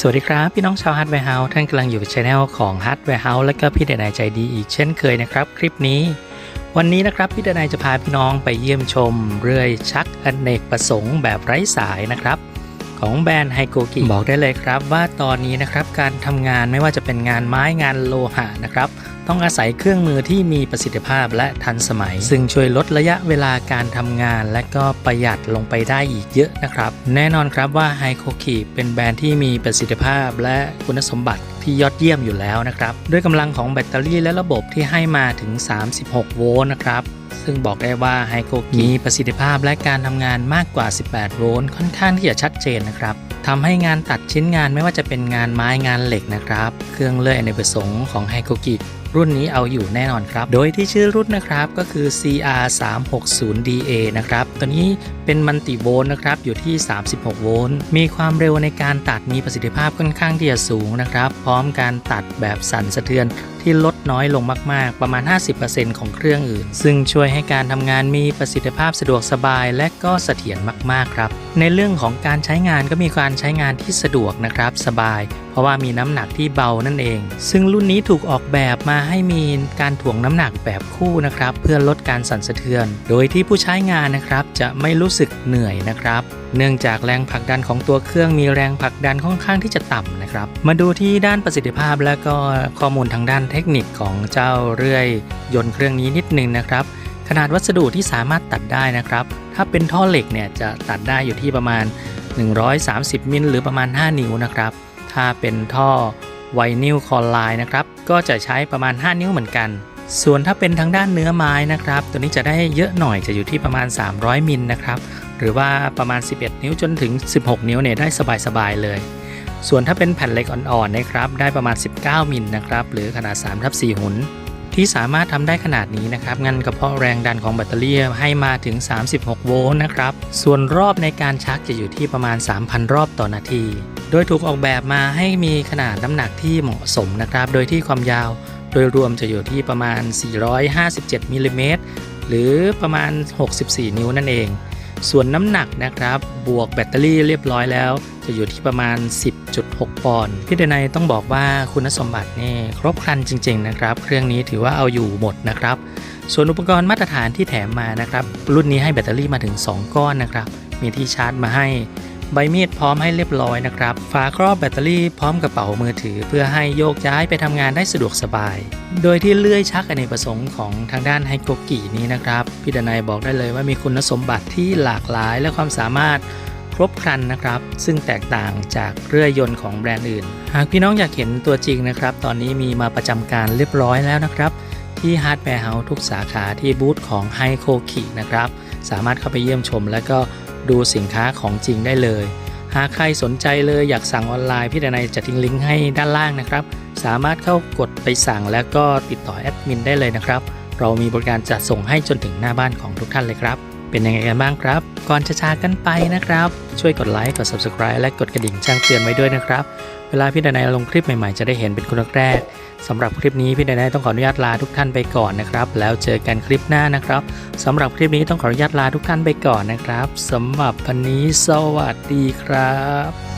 สวัสดีครับพี่น้องชาวฮาร์ดแวร์เฮาส์ท่านกำลังอยู่ในช anel ของฮาร์ดแวร์เฮาส์และก็พี่เดนายใจดีอีกเช่นเคยนะครับ คลิปนี้ วันนี้นะครับพี่เดนายจะพาพี่น้องไปเยี่ยมชม เรื่อยชักอเนกประสงค์แบบไร้สายนะครับ ของแบรนด์ไฮโกกิบอกได้เลยครับ ว่าตอนนี้นะครับการทำงานไม่ว่าจะเป็นงานไม้งานโลหะนะครับต้องอาศัยเครื่องมือที่มีประสิทธิภาพและทันสมัย ซึ่งช่วยลดระยะเวลาการทำงาน และก็ประหยัดลงไปได้อีกเยอะนะครับ แน่นอนครับว่าไฮโ o กิเป็นแบรนด์ที่มีประสิทธิภาพและคุณสมบัติที่ยอดเยี่ยมอยู่แล้วนะครับ ด้วยกำลังของแบตเตอรี่และระบบที่ให้มาถึง 36 โวลต์นะครับซึ่งบอกได้ว่าไฮโ o กิมีประสิทธิภาพและการทำงานมากกว่า 18 โวลต์ค่อนข้างที่จะชัดเจนนะครับทำให้งานตัดชิ้นงานไม่ว่าจะเป็นงานไม้งานเหล็กนะครับ เครื่องเลื่อยอเนกประสงค์ของไฮโ o กิ รุ่นนี้เอาอยู่แน่นอนครับ โดยที่ชื่อรุ่นนะครับก็คือ CR 3 6 0 DA นะครับ ตัวนี้เป็นมัลติโวลต์นะครับอยู่ที่ 36 โวลต์ มีความเร็วในการตัดมีประสิทธิภาพค่อนข้างที่จะสูงนะครับ พร้อมการตัดแบบสั่นสะเทือนที่ลดน้อยลงมาก ๆ ประมาณ 50%ของเครื่องอื่น ซึ่งช่วยให้การทำงานมีประสิทธิภาพสะดวกสบายและก็เสถียรมาก ๆ ครับ ในเรื่องของการใช้งานก็มีการใช้งานที่สะดวกนะครับสบาย ราะว่ามีน้ำหนักที่เบานั่นเอง ซึ่งรุ่นนี้ถูกออกแบบมาให้มีการถ่วงน้ำหนักแบบคู่นะครับ เพื่อลดการสั่นสะเทือน โดยที่ผู้ใช้งานนะครับจะไม่รู้สึกเหนื่อยนะครับ เนื่องจากแรงผลักดันของตัวเครื่องมีแรงผลักดันค่อนข้างที่จะต่ำนะครับ มาดูที่ด้านประสิทธิภาพและก็ข้อมูลทางด้านเทคนิคของเจ้าเรื่อย ยนต์เครื่องนี้นิดนึงนะครับขนาดวัสดุที่สามารถตัดได้นะครับ ถ้าเป็นท่อเหล็กเนี่ยจะตัดได้อยู่ที่ประมาณ 130 มิลหรือประมาณ 5 นิ้วนะครับ ถ้าเป็นท่อไวนิลคอลไลน์นะครับ ก็จะใช้ประมาณ 5 นิ้วเหมือนกัน ส่วนถ้าเป็นทางด้านเนื้อไม้นะครับ ตัวนี้จะได้เยอะหน่อยจะอยู่ที่ประมาณ 300มิลนะครับ หรือว่าประมาณ 11 นิ้วจนถึง 16 นิ้วเนี่ยได้สบายๆเลย ส่วนถ้าเป็นแผ่นเหล็กอ่อนๆนะครับได้ประมาณ 19มิลนะครับหรือขนาด3ทับ4หุนที่สามารถทำได้ขนาดนี้นะครับงั้นก็เพาะแรงดันของแบตเตอรี่ให้มาถึง 36 โวลต์นะครับ ส่วนรอบในการชักจะอยู่ที่ประมาณ 3,000 รอบต่อนาที โดยถูกออกแบบมาให้มีขนาดน้ำหนักที่เหมาะสมนะครับ โดยที่ความยาวโดยรวมจะอยู่ที่ประมาณ 457มิลลิเมตรหรือประมาณ 64 นิ้วนั่นเอง ส่วนน้ำหนักนะครับ บวกแบตเตอรี่เรียบร้อยแล้ว จะอยู่ที่ประมาณ 10.6 ปอนด์พี่เดนัยต้องบอกว่าคุณสมบัตินี่ครบครันจริง ๆ นะครับ เครื่องนี้ถือว่าเอาอยู่หมดนะครับ ส่วนอุปกรณ์มาตรฐานที่แถมมานะครับ รุ่นนี้ให้แบตเตอรี่มาถึง 2 ก้อนนะครับ มีที่ชาร์จมาให้ ใบมีดพร้อมให้เรียบร้อยนะครับ ฝาครอบแบตเตอรี่พร้อมกระเป๋ามือถือ เพื่อให้โยกย้ายไปทำงานได้สะดวกสบาย โดยที่เลื่อยชักอเนกประสงค์ของทางด้านไฮโกกินี้นะครับ พี่ดนัยบอกได้เลยว่ามีคุณสมบัติที่หลากหลายและความสามารถครบครันนะครับ ซึ่งแตกต่างจากเรื่อยยนต์ของแบรนด์อื่น หากพี่น้องอยากเห็นตัวจริงนะครับ ตอนนี้มีมาประจำการเรียบร้อยแล้วนะครับ ที่ฮาร์ดแวร์เฮาส์ทุกสาขาที่บูธของไฮโ o กินะครับ สามารถเข้าไปเยี่ยมชม และก็ ดูสินค้าของจริงได้เลย หากใครสนใจเลยอยากสั่งออนไลน์พี่ดนัยจะทิ้งลิงก์ให้ด้านล่างนะครับ สามารถเข้ากดไปสั่งแล้วก็ติดต่อแอดมินได้เลยนะครับ เรามีบริการจัดส่งให้จนถึงหน้าบ้านของทุกท่านเลยครับ เป็นยังไงกันบ้างครับ ก่อนจะจากกันไปนะครับ ช่วยกดไลค์กด Subscribe และกดกระดิ่งแจ้งเตือนไว้ด้วยนะครับ เวลาพี่ดนายลงคลิปใหม่ๆจะได้เห็นเป็นคนแรกสำหรับคลิปนี้พี่ดนายต้องขออนุญาตลาทุกท่านไปก่อนนะครับ แล้วเจอกันคลิปหน้านะครับสำหรับคลิปนี้ต้องขออนุญาตลาทุกท่านไปก่อนนะครับสำหรับวันนี้สวัสดีครับ